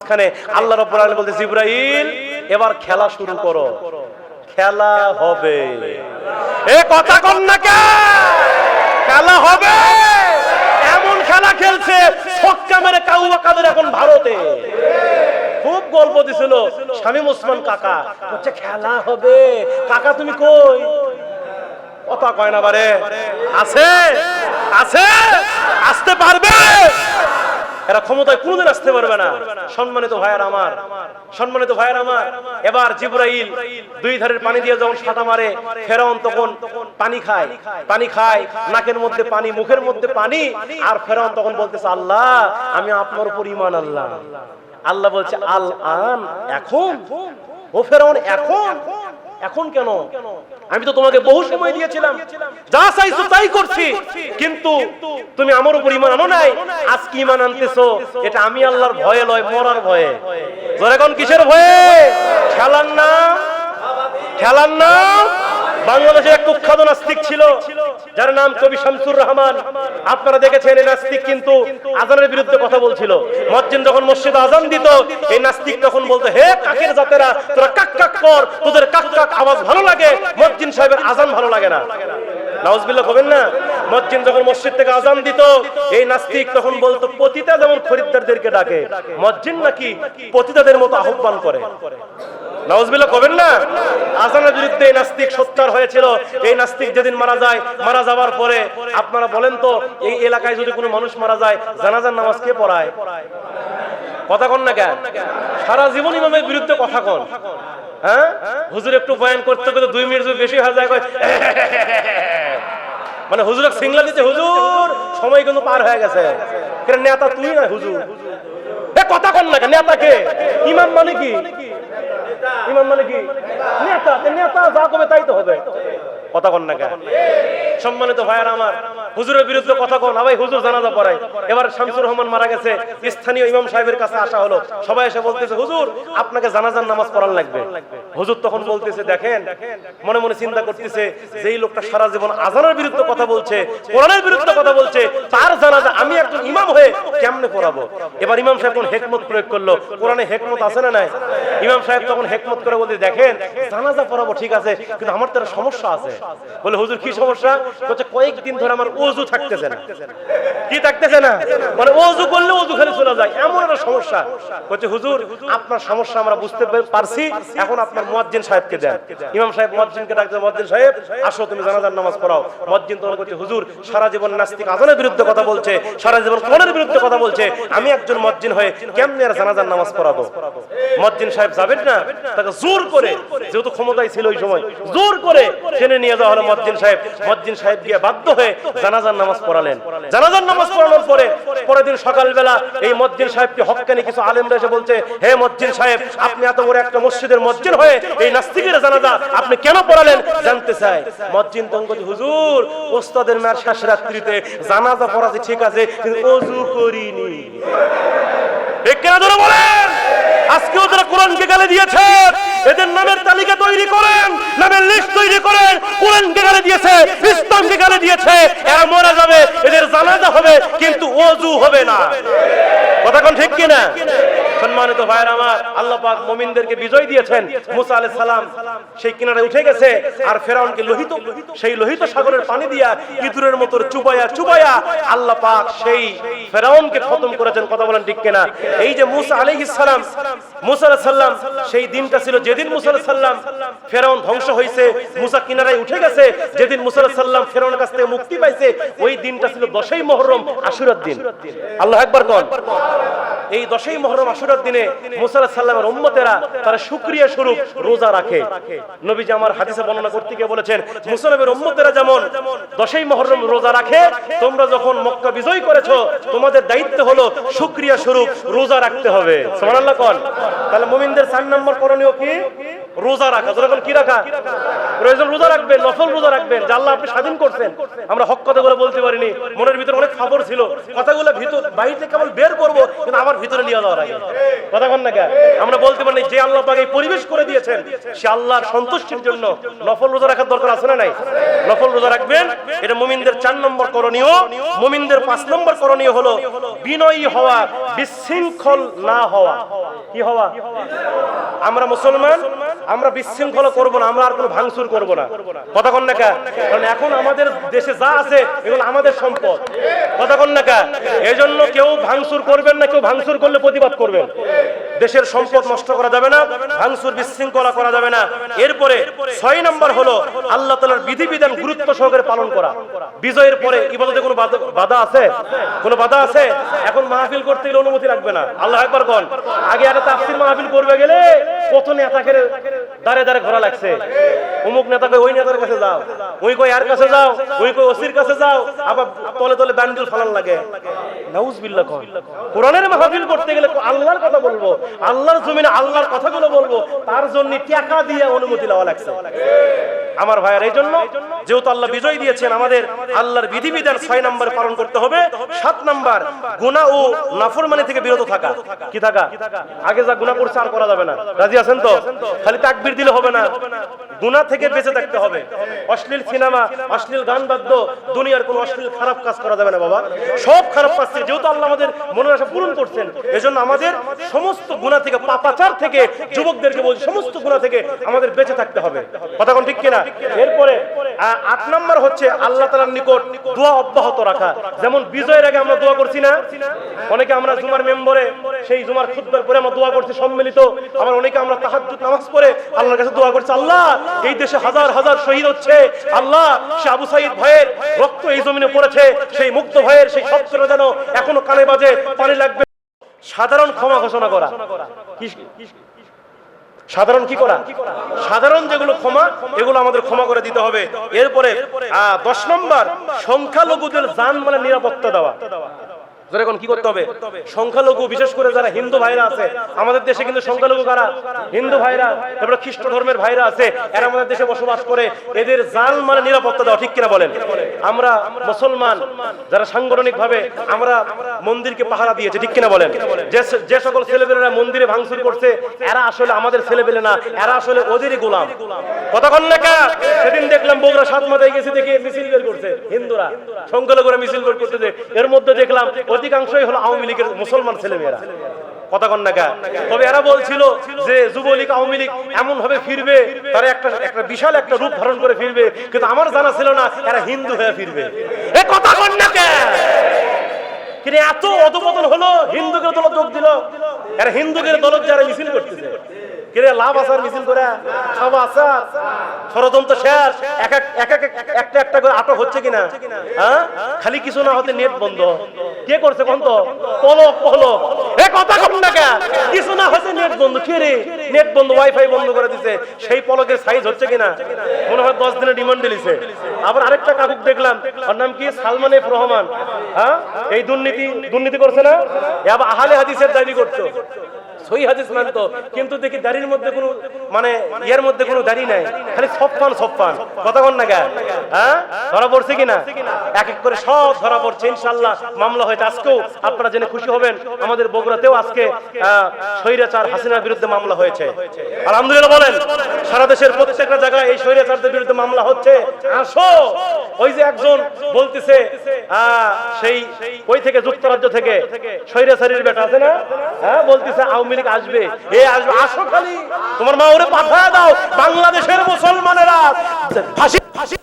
এখানে আল্লাহ রাব্বুল বলতে জিব্রাইল এবার খেলা শুরু করো। খেলা হবে। এ কথা কন না খেলা হবে। এমন খেলা খেলছে ছক্কা মেরে কাউয়া কাদের এখন ভারতে। খুব গল্প দিছিল শামীম ওসমান কাকা। হচ্ছে খেলা হবে। কাকা, তুমি কই? কথা কয় না বারে। আছে? আছে? আসতে পারবে? এরা ক্ষমতায় কোনোদিন আসতে পারবে না। সম্মানিত ভাইয়ার আমার, সম্মানিত ভাইয়ার আমার, এবার জিব্রাইল দুই ধারের পানি দিয়ে যখন সাঁটা মারে, ফেরাউন তখন পানি খায় পানি খায়, নাকের মধ্যে পানি, মুখের মধ্যে পানি, আর ফেরাউন তখন বলতেছে, আল্লাহ, আমি আপনার উপর ইমান আল্লাহ আল্লাহ বলছে আল আন এখন? ও ফেরাউন, এখন? এখন কেন? আমি তো তোমাকে বহু সময় দিয়েছিলাম। যা চাইছো তাই করছি। কিন্তু তুমি আমার উপর ইমান আনো নাই। আজকে ইমান আনতেছো? এটা আমি আল্লাহর ভয়ে লয়, মরার ভয়ে। জোরে এখন কিসের ভয়ে? খেলার নাম খেলার না? বাংলাদেশে এক কুখ্যাত নাস্তিক ছিল। যার নাম কবি শামসুর রহমান। আপনারা দেখেছেন এই নাস্তিক কিন্তু আজানের বিরুদ্ধে কথা বলছিল। মসজিদ যখন মসজিদ আজান দিত, এই নাস্তিক তখন বলতো, হে কাকের জাতেরা, তোরা কাক কাক কর, তোদের কাক কাক আওয়াজ ভালো লাগে, মসজিদ সাহেবের আজান ভালো লাগে না। নাউজবিল্লাহ কবেন না? মসজিদ যখন মসজিদ থেকে আজান দিত, এই নাস্তিক তখন বলতো, পতিতা যেমন খরিদ্দারদেরকে ডাকে, মসজিদ নাকি পতিতাদের মতো আহ্বান করে। নাউজবিল্লাহ কবেন না? আজানের বিরুদ্ধে এই নাস্তিক সোচ্চার হয়েছিল। এই নাস্তিক যেদিন মারা যায়, মারা যাওয়ার পরে আপনারা বলেন তো, এই এলাকায় যদি কোনো মানুষ মারা যায়, জানাজার নামাজ কে পড়ায়? কথা কন না কেন? সারা জীবন ইমামের বিরুদ্ধে কথা কন। হ্যাঁ? হুজুর একটু বয়ান করতে করতে দুই মিনিট বেশি হয়ে যায় মানে হুজুর সিংলা দিতে হুজুর, সময় কিন্তু পার হয়ে গেছে। নেতা তুই না হুজুর। কথা কন না কেন নেতাকে ইমাম মানে কি? ইমাম মানে কি? নেতা। নেতা যা করবে তাই তো হবে। কথা কন না সম্মানিত ভাইয়ার আমার হুজুরের বিরুদ্ধে কথা কন ভাই, হুজুর জানাজা পড়াই এবার শামসুর রহমান মারা গেছে, স্থানীয় ইমাম সাহেবের কাছে আসা হলো। সবাই এসে বলতেছে, হুজুর, আপনাকে জানাজার নামাজ পড়ান লাগবে। হুজুর তখন বলতেছে, দেখেন, মনে মনে চিন্তা করতেছে, যেই লোকটা সারা জীবন আজানের বিরুদ্ধে কথা বলছে, কোরআনের বিরুদ্ধে কথা বলছে, তার জানাজা আমি একজন ইমাম হয়ে কেমনে পড়াবো? এবার ইমাম সাহেব তখন হেকমত প্রয়োগ করল, কোরআনে হেকমত আছে না নাই? ইমাম সাহেব তখন হেকমত করে বলতে দেখেন, জানাজা পড়াবো ঠিক আছে, কিন্তু আমার তো সমস্যা আছে। বলে, হুজুর, কি সমস্যা? বলছে, কয়েকদিন ধরে আমার ওযু থাকতেছে না। কি থাকতেছে না? মানে ওযু করলে ওযু খালি চলে যায়। এমন একটা সমস্যা। বলছে, হুজুর, আপনার সমস্যা আমরা বুঝতে পারছি। এখন আপনার মুয়াজ্জিন সাহেবকে দেন। ইমাম সাহেব মুয়াজ্জিনকে ডাকতে মুয়াজ্জিন সাহেব, আসো, তুমি জানাজার নামাজ পড়াও। মুয়াজ্জিন তখন বলছে, হুজুর, সারা জীবন নাস্তিক আজানের বিরুদ্ধে কথা বলছে, সারা জীবন কোরআনের বিরুদ্ধে কথা বলছে। আমি একজন মুয়াজ্জিন হয়ে কেমনে আর জানাজার নামাজ পড়াবো? মুয়াজ্জিন সাহেব যাবেন না। তাকে জোর করে, যেহেতু ক্ষমতায় ছিল ওই সময়, জোর করে টেনে নিয়ে যাওয়া হলো মজ্জিন সাহেব। মজ্জিন সাহেব গিয়ে বাধ্য হয়ে জানাজার নামাজ পড়ালেন। জানাজার নামাজ পড়ানোর পরে, পরের দিন সকালবেলা এই মজ্জিন সাহেবকে হকানি কিছু আলেমরা এসে বলছে, হে মজ্জিন সাহেব, আপনি এত বড় একটা মসজিদের মজ্জিন হয়ে এই নাস্তিকের জানাজা আপনি কেন পড়ালেন? জানতে চাই মজ্জিন তঙ্গজ হুজুর, ওস্তাদের মেয়ের শেষ রাত্রিতে জানাজা পড়াতে ঠিক আছে, কিন্তু অজু করিনি। আজকেও যারা কোরআনকে গালে দিয়েছে, এদের নামের তালিকা তৈরি করেন, নামের লিস্ট তৈরি করেন, কোরআনকে গালে দিয়েছে, এরা মরে যাবে, এদের জানাজা হবে, কিন্তু অজু হবে না। কথা কোন ঠিক কিনা? সম্মানিত ভাইয়ের আমার, আল্লাহ পাক মুমিনদেরকে বিজয় দিয়েছেন। মুসা আলাইহিস সালাম সেই কিনারে উঠে গেছে আর ফেরাউনকে লোহিত সেই লোহিত সাগরের পানি দিয়া ইঁদুরের মতো চুবায়া চুবায়া আল্লাহ পাক সেই ফেরাউনকে খতম করেছেন। কথা বলেন ঠিক কিনা? এই যে মুসা আলাইহিস সালাম, মুসা আলাইহিস সালাম, সেই দিনটা ছিল যেদিন মুসা আলাইহিস সালাম ফেরাউন ধ্বংস হয়েছে মুসা কিনারায় উঠে গেছে, যেদিন মুসা আলাইহিস সালাম ফেরাউনের কাছ থেকে মুক্তি পাইছে, ওই দিনটা ছিল দশই মুহররম আশুরার দিন। আল্লাহ একবার কোন। এই দশই মহরম আশুরার দিনে মুসাল্লাহ সাল্লামের উম্মতেরা তারা সুক্রিয়া স্বরূপ রোজা রাখে। নবীজি আমার হাদিসে বর্ণনা করতে গিয়ে বলেছেন মুসলামের উম্মতেরা যেমন দশই মহরম রোজা রাখে, তোমরা যখন মক্কা বিজয় করেছ, তোমাদের দায়িত্ব হলো সুক্রিয়া স্বরূপ রোজা রাখতে হবে। সুবহানাল্লাহ কোন। তাহলে মুমিনদের চার নম্বর করণীয় কি? রোজা রাখা। যখন কি রাখা? প্রয়োজন রোজা রাখবেন, নফল রোজা রাখবেন, যা আল্লাহ আপনি স্বাধীন করছেন। আমরা হক কথাগুলো বলতে পারিনি। মনের ভিতরে অনেক খবর ছিল। কথাগুলো ভিতর বাইরে কেবল বের করব, কিন্তু আমার ভিতরে নিয়ে যাওয়ার আগে। কথা কন না কেন? আমরা বলতে পারি যে আল্লাহ পাক পরিবেশ করে দিয়েছেন, সে আল্লাহর সন্তুষ্টির জন্য নফল রোজা রাখার দরকার আছে না নাই? নফল রোজা রাখবেন, এটা মুমিনদের চার নম্বর করণীয়। মুমিনদের পাঁচ নম্বর করণীয় হলো বিনয়ী হওয়া, বিশৃঙ্খল না হওয়া। কি হওয়া? আমরা মুসলমান, আমরা বিশৃঙ্খল করব না, আমরা আর কোনো ভাঙচুর করব না। কথা কন না কা? কারণ এখন আমাদের দেশে যা আছে, এগুলো আমাদের সম্পদ। কথা কন না কা? এজন্য কেউ ভাঙচুর করবেন না, কেউ ভাঙচুর করলে প্রতিবাদ করবেন। দেশের সম্পদ নষ্ট করা যাবে না, ভাঙচুর বিশৃঙ্খলা করা যাবে না। এরপরে ছয় নম্বর হলো আল্লাহ তালার বিধিবিধান গুরুত্ব সহকারে পালন করা। বিজয়ের পরে ইবাদতে কোনো বাধা আছে? কোনো বাধা আছে? এখন মাহফিল করতে গেলে অনুমতি লাগবে না। আল্লাহ একবার কন। আগে একটা তাফসির মাহফিল করবে গেলে কত নেতাকে দাঁড়ে দাঁড়ে ঘোরা লাগছে। অমুক নেতাকে ওই নেতার কাছে যাও। ওই কই আর কাছে যাও। ওই কই ওসির কাছে যাও। আবার তলে তলে ব্যান্ডেল ফালান লাগে। কোরআনের মাহফিল করতে গেলে আল্লাহর কথা বলব। আল্লাহর জমিনে আল্লাহর কথাগুলো বলব। তার জন্য টাকা দিয়ে অনুমতি লাগছে। আমার ভাইয়ের এই জন্য, যেহেতু আল্লাহ বিজয় দিয়েছেন আমাদের, আল্লাহর বিধিবিধান ছয় নম্বর পালন করতে হবে। সাত নাম্বার, গুনাহ ও নাফরমানি থেকে বিরত থাকা। কি থাকা? আগে যা গুনাহ করছে আর করা যাবে না। রাজি আছেন তো? খালি তাকবীর দিলে হবে না। গুনাহ থেকে বেঁচে থাকতে হবে। অশ্লীল সিনেমা অশ্লীল গান বাদ্য দুনিয়ার কোনো অশ্লীল খারাপ কাজ করা যাবে না বাবা। সব খারাপ কাজ থেকে যেহেতু আল্লাহ আমাদের মনের আশা পূরণ করছেন এজন্য আমাদের সমস্ত গুনাহ থেকে পাপাচার থেকে যুবকদেরকে বলছি সমস্ত গুনাহ থেকে আমাদের বেঁচে থাকতে হবে। কথা কোন ঠিক কিনা? এরপরে আট নাম্বার হচ্ছে আল্লাহ তালার নিকট দোয়া অব্যাহত রাখা। যেমন বিজয়ের আগে আমরা দোয়া করছি না? অনেকে আমরা জুমার মেম্বরে সেই জুমার খুদ্বার পরে আমরা দোয়া করছি সম্মিলিত। আবার অনেকে আমরা তাহাজ্জুদ নামাজ পড়ে আল্লাহর কাছে দোয়া করছি, আল্লাহ, এই দেশে হাজার হাজার শহীদ হচ্ছে। আল্লাহ, সে আবু সাইদ ভাইয়ের রক্ত এই জমিনে পড়েছে। সেই মুক্ত ভাইয়ের সেই শব্দটা যেন এখনও কানে বাজে, পানি লাগবে। সাধারণ ক্ষমা ঘোষণা করা। সাধারণ কি করা? সাধারণ যেগুলো ক্ষমা, এগুলো আমাদের ক্ষমা করে দিতে হবে। এরপরে দশ নম্বর, সংখ্যালঘুদের জান মানে নিরাপত্তা দেওয়া। কি করতে হবে? সংখ্যালঘু, বিশেষ করে যারা হিন্দু ভাইরা আছে, আমাদের দেশে কিন্তু সংখ্যালঘু কারা? হিন্দু ভাইরা, তারপরে খ্রিস্ট ধর্মের ভাইরা আছে, এরা আমাদের দেশে বসবাস করে, এদের জান মানে নিরাপত্তা দেওয়া, ঠিক কিনা বলেন? আমরা মুসলমান, যারা সাংগঠনিক ভাবে আমরা মন্দিরকে পাহারা দিয়েছে, ঠিক কিনা বলেন? যে সকল ছেলেপেলেরা মন্দিরে ভাঙচুর করছে, এরা আসলে আমাদের ছেলেপেলে না, এরা আসলে ওদেরই গোলাম। কতক্ষণ সেদিন দেখলাম বগুড়া সাত মাথায় গেছে দেখে মিছিল বের করছে, হিন্দুরা। সংখ্যালঘুরা মিছিল বের করতেছে, এর মধ্যে দেখলাম অধিকাংশই হলো আওয়ামী লীগের মুসলমান ছেলেমেয়েরা। কথা কন না তবে এরা বলছিল যে যুবলীগ, আওয়ামী লীগ এমন ভাবে ফিরবে, তারা একটা একটা বিশাল একটা রূপ ধারণ করে ফিরবে, কিন্তু আমার জানা ছিল না এরা হিন্দু হয়ে ফিরবে। এ কথা কন না কিন্তু এত অধপতন হলো, হিন্দুকে দল যোগ দিল? এরা হিন্দুকে দলত যারা মিছিল করতেছে। কিরে, লাভ আসার মিছিল করে? খাওয়া আসার ষড়যন্ত্র শেষ। এক এক এক এক, এক- একটা একটা করে আটক হচ্ছে কিনা? হ্যাঁ? খালি কিছু না হতে নেট বন্ধ। কে করছে কোন তো পলক পলক। এ কথা কম না কিছু না হচ্ছে নেট বন্ধ। কে রে? নেট বন্ধ ওয়াইফাই বন্ধ করে দিছে। সেই পলকের সাইজ হচ্ছে কিনা? মনে হয় দশ দিনের ডিমান্ড দিলিছে। আবার আরেকটা কাকুক দেখলাম। ওর নাম কি? সালমান এফ রহমান। হ্যাঁ? এই দুর্নীতি দুর্নীতি করছে না? আবার আহলে হাদিসের দাবি করতো। সই হাদিস মানতো। কিন্তু দেখি দাড়ির মধ্যে কোনো মানে ইয়ের মধ্যে কোনো দাড়ি নাই। খালি সপ্পান সপ্পান। কথা কন না গা হ্যাঁ? ধরা পড়ছে কিনা? এক এক করে সব ধরা পড়ছে ইনশাল্লাহ মামলা হয়েছে আজকেও। আপনারা জেনে খুশি হবেন, আমাদের বগুড়াতেও আজকে স্বৈরাচার হাসিনার বিরুদ্ধে মামলা হয়েছে। আলহামদুলিল্লাহ বলেন, সারা দেশের প্রত্যেকটা জায়গায় এই স্বৈরাচারদের বিরুদ্ধে মামলা হচ্ছে। আসো! ওই যে একজন বলতেছে সেই ওই থেকে যুক্তরাজ্য থেকে, স্বৈরাচারীর বেটা আছে না? হ্যাঁ? বলতেছে আওয়ামী লীগ আসবে। এ আসবে, আসো খালি। তোমার মা ওরে পাঠায় দাও, বাংলাদেশের মুসলমানেরা। ফাঁসি ফাঁসি।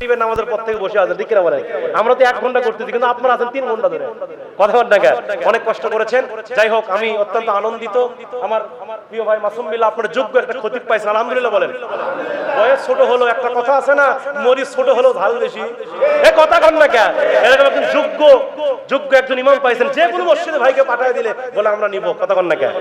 মাগরিবের নামাজের পর থেকে বসে আছেন ঠিক বলেন আমরা তো এক ঘণ্টা করতেছি, কিন্তু আপনারা আছেন তিন ঘণ্টা ধরে। কথা বলেন অনেক কষ্ট করেছেন। যাই হোক, আমি অত্যন্ত আনন্দিত। আমার আমার প্রিয় ভাই মাসুম মিল্লা আপনার যোগ্য একটা ক্ষতি পাইছেন। আলহামদুলিল্লাহ বলেন। বয়স ছোট হলো একটা কথা আছে না, মরিচ ছোট হলো ঝাল বেশি। এ কথা কন না কেন? এরকম একজন যোগ্য যোগ্য একজন ইমাম পাইছেন, যে কোনো মসজিদে ভাইকে পাঠিয়ে দিলে বলে আমরা নিব, কথা কন না কেন?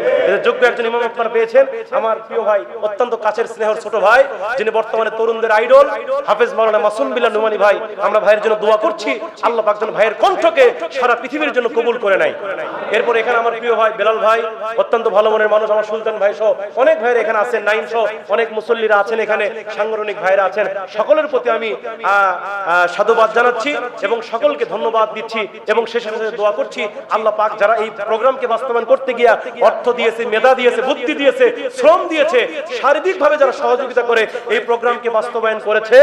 যোগ্য একজন ইমাম আপনারা পেয়েছেন, আমার প্রিয় ভাই, অত্যন্ত কাছের স্নেহর ছোট ভাই, যিনি বর্তমানে তরুণদের আইডল, হাফেজ মাওলানা মাসুম বিল্লাহ নুমানি ভাই, আমরা ভাইয়ের জন্য দোয়া করছি, আল্লাহ পাক যেন ভাইয়ের কণ্ঠকে সারা পৃথিবীর জন্য কবুল করে নাই এরপর এখানে আমার প্রিয় ভাই বেলাল ভাই, অত্যন্ত ভালো মনের মানুষ, আমার সুলতান ভাই সহ অনেক ভাইয়ের এখানে আছেন, নাইম সহ অনেক মুসল্লিরা আছেন এখানে। সাংগঠনিক ভাইরা আছেন, সকলের প্রতি আমি সাধুবাদ জানাচ্ছি এবং সকলকে ধন্যবাদ দিচ্ছি এবং শেষে শেষে দোয়া করছি, আল্লাহ পাক যারা এই প্রোগ্রামকে বাস্তবায়ন করতে গিয়া অর্থ দিয়েছে, মেধা দিয়েছে, বুদ্ধি দিয়েছে, শ্রম দিয়েছে, শারীরিকভাবে যারা সহযোগিতা করে এই প্রোগ্রামকে বাস্তবায়ন করেছে,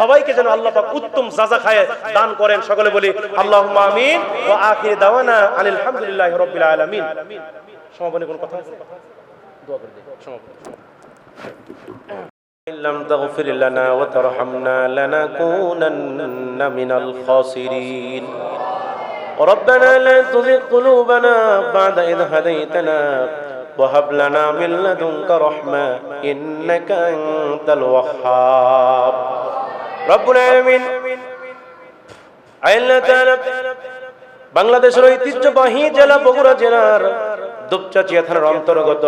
সবাইকে যেন আল্লাহ পাক উত্তম জাজা খায় দান করেন, সকলে বলি, আল্লাহুম্মা আমিন ওয়া আখির দাওয়ানা আনিল হামদুলিল্লাহি রাব্বিল আলামিন। সমাপনী কোন কথা? দোয়া করে দিই, সমাপনী। لم تغفر لنا وترحمنا لنكونن من الخاسرين ربنا لا تزغ قلوبنا بعد إذ هديتنا وهب لنا من لدنك رحمة إنك أنت الوهاب رب العالمين আল্লাহ তাআলা বাংলাদেশের ঐতিহ্যবাহী জেলা বগুড়া জেলার দুপচাচিয়া থানার অন্তর্গত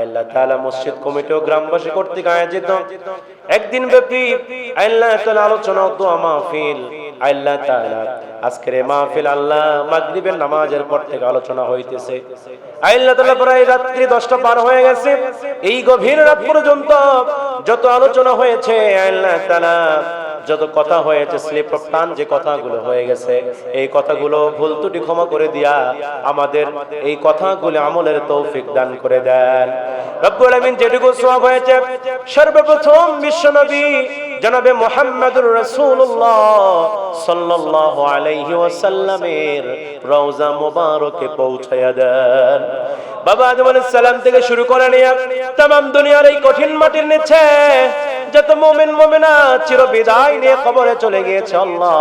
আল্লাহ মসজিদ কমিটি ও গ্রামবাসী কর্তৃক আয়োজিত। একদিন ব্যাপী আল্লাহ আলোচনা ও দোয়া মাহফিল। আল্লাহ আজকের মাহফিল আল্লাহ মাগরিবের নামাজের পর থেকে আলোচনা হইতেছে। আল্লাহ তাআলা প্রায় রাত্রি 10টা পার হয়ে গেছে। এই গভীর রাত পর্যন্ত যত আলোচনা হয়েছে আল্লাহ তাআলা যত কথা হয়েছে স্লিপ অফ টান যে কথাগুলো হয়ে গেছে, এই কথাগুলো ভুল ত্রুটি ক্ষমা করে দিয়া আমাদের এই কথাগুলো আমলের তৌফিক দান করে দেন। রব্বুল আলামিন যেটুকু হয়েছে, সর্বপ্রথম বিশ্বনবী জনাবে মুহাম্মদুর রাসূলুল্লাহ সাল্লাল্লাহু আলাইহি ওয়াসাল্লামের রওজা মোবারকে পৌঁছায়া দেন। বাবা আদম আলাইহিস সালাম থেকে শুরু করে নিয়ে तमाम দুনিয়ার এই কঠিন মাটির নিচে যত মুমিন মুমিনা চির বিদায় নিয়ে কবরে চলে গিয়েছে আল্লাহ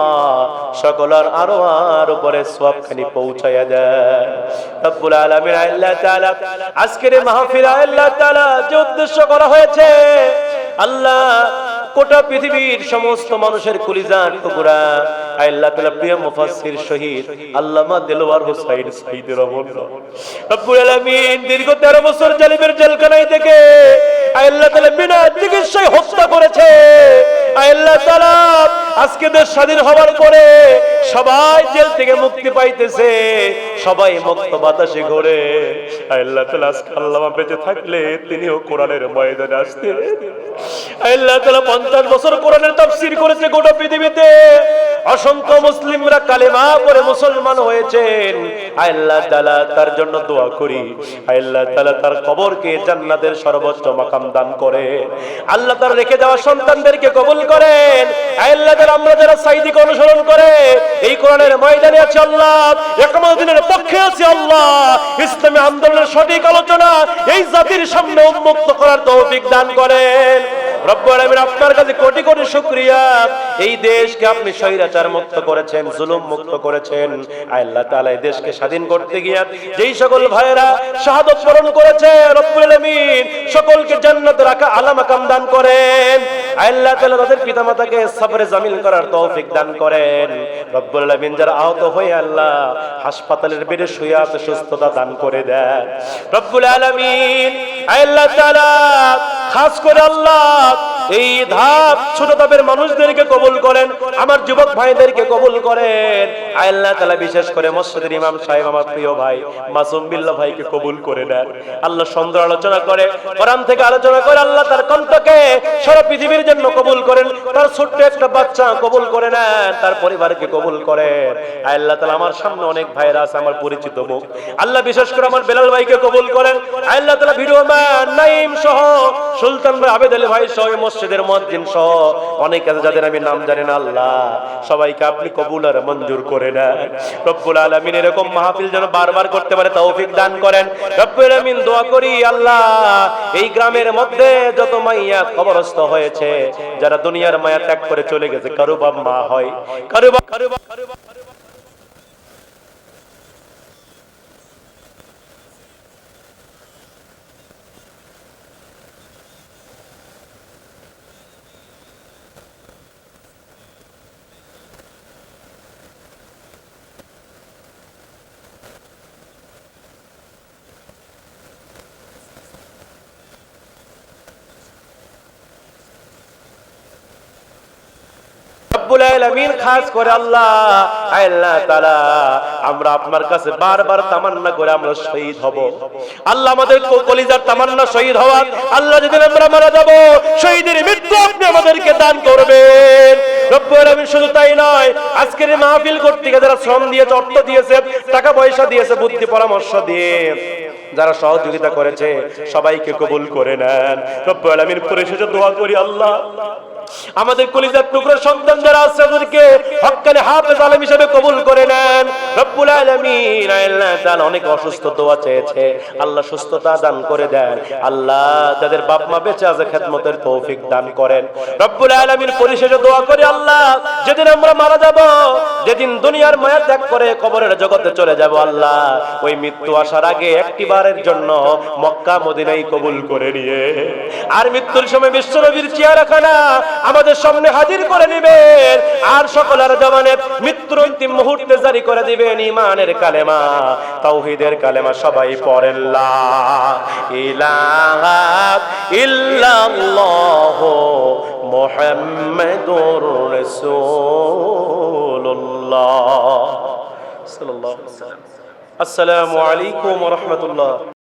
সকলের আরো আর উপরে সবখানি পৌঁছায়া দেয় রব্বুল আলামিন আল্লাহ তাআলা আজকের এই মাহফিল আল্লাহ তাআলা যে উদ্দেশ্য করা হয়েছে আল্লাহ গোটা পৃথিবীর সমস্ত মানুষের কলিজার টুকুরা। আল্লাহ তাআলা প্রিয় মুফাসসির শহীদ আল্লামা দেলোয়ার হোসাইন সাইদ রহমান রব্বুল আলামিন দীর্ঘ 13 বছর জালিমের জেলখানায় থেকে আল্লাহ তাআলা বিনা চিকিৎসায় হত্যা করেছে। আজকে দেশ স্বাধীন হওয়ার পরে সবাই জেল থেকে মুক্তি পাইতেছে। সবাই মুক্ত বাতাসে ঘোরে। আল্লাহ তাআলা আজকে বেঁচে থাকলে তিনিও কোরআনের ময়দানে আসতে আল্লাহ 50 বছর কোরআনের তাফসীর করেছে গোটা পৃথিবীতে। অসংখ্য মুসলিমরা কালেমা পড়ে মুসলমান হয়েছেন। আল্লাহ তাআলা, তার জন্য দোয়া করি। আল্লাহ তাআলা, তার কবরকে জান্নাতের সর্বোচ্চ মাকাম দান করে। আল্লাহ তার রেখে যাওয়া সন্তানদেরকে কবুল করেন। আল্লাহ তাআলা, আমরা যারা সাইদিকে অনুসরণ করে, এই কোরআনের ময়দানে আছে আল্লাহ একমাদিনের পক্ষে আছে আল্লাহ। ইসলামী আন্দোলনের সঠিক আলোচনা এই জাতির সামনে উন্মুক্ত করার তৌফিক দান করেন। জামিল করার তৌফিক দান করেন। রব্বুল যারা আহত হয়ে আল্লাহ হাসপাতালের বেডে শুয়ে সুস্থতা দান করে দেন। রব্বুল আলামিন আল্লাহ এই ধাপ ছোট ধাপের মানুষদেরকে কবুল করেন, আমার যুবক ভাইদেরকে কবুল করেন। আল্লাহ তাআলা বিশেষ করে মসজিদের ইমাম সাহেব, আমার প্রিয় ভাই মাসুম বিল্লাহ ভাইকে কবুল করে নেন। আল্লাহ সুন্দর আলোচনা করে, কোরআন থেকে আলোচনা করে আল্লাহ তার কণ্ঠকে সারা পৃথিবীর জন্য কবুল করেন, তার ছোট্ট একটা বাচ্চা কবুল করে নেন, তার পরিবারকে কবুল করেন। আল্লাহ তাআলা আমার সামনে অনেক ভাইরা আছে, আমার পরিচিত মুখ। আল্লাহ বিশেষ করে আমার বেলাল ভাইকে কবুল করেন, আল্লাহ তাআলা ভিডিও ম্যান নাইম সহ সুলতান ভাই, আবেদ আলী ভাই সহ মসজিদের মসজিদ সহ অনেক আছে যাদের আমি নাম জানি না আল্লাহ। সবাইকে আপনি কবুল আর মঞ্জুর করে নেন। রব্বুল আলামিন এরকম মাহফিল যেন বারবার করতে পারে, তৌফিক দান করেন। রব্বুল আলামিন দোয়া করি, আল্লাহ, এই গ্রামের মধ্যে যত মাইয়া কবরস্থ হয়েছে, যারা দুনিয়ার মায়া ত্যাগ করে চলে গেছে কারও বাপ মা হয়। কারও বাপ কারও রব্বুল আলামিন খাস করে আল্লাহ। আল্লাহ তাআলা, আমরা আপনার কাছে বারবার তামান্না করে আমরা শহীদ হব। আল্লাহ আমাদের কলিজার তামান্না শহীদ হওয়ার, আল্লাহ যদি আমরা মারা যাব, শহীদের মৃত্যু আপনি আমাদেরকে দান করবেন। রব্বুল আলামিন শুধু তাই নয়, আজকের মাহফিল কর্তৃক যারা শ্রম দিয়েছে, অর্থ দিয়েছে, টাকা পয়সা দিয়েছে, বুদ্ধি পরামর্শ দিয়ে যারা সহযোগিতা করেছে, সবাইকে কবুল করে নেন। রব্বুল আলামিন পরিশেষে দোয়া করি আল্লাহ। আমাদের কলিজার টুকরো সন্তান যারা আছে, ওদেরকে হক্কানে হাফেজ আলম হিসেবে কবুল করে নেন। রব্বুল আলামিন, আল্লাহ তাআলা অনেক অসুস্থ দোয়া চেয়েছে। আল্লাহ সুস্থতা দান করে দেন। আল্লাহ যাদের বাপ মা বেঁচে আছে, খেদমতের তৌফিক দান করেন। রব্বুল আলামিন পরিশেষে দোয়া করি, আল্লাহ যেদিন আমরা মারা যাব, যেদিন দুনিয়ার মায়া ত্যাগ করে কবরের জগতে চলে যাব, আল্লাহ ওই মৃত্যু আসার আগে একটি বারের জন্য মক্কা, মদিনাই কবুল করে নিয়ে। আর মৃত্যুর সময় বিশ্বনবীর চেয়ারখানা আমাদের সামনে হাজির করে নেবেন আর সকলের জবানে মৃত্যুর অন্তিম মুহূর্তে জারি করে দিবেন ইমানের কালেমা, তাওহীদের কালেমা সবাই পড়েন। লা আসসালামু আলাইকুম ওয়া রাহমাতুল্লাহ।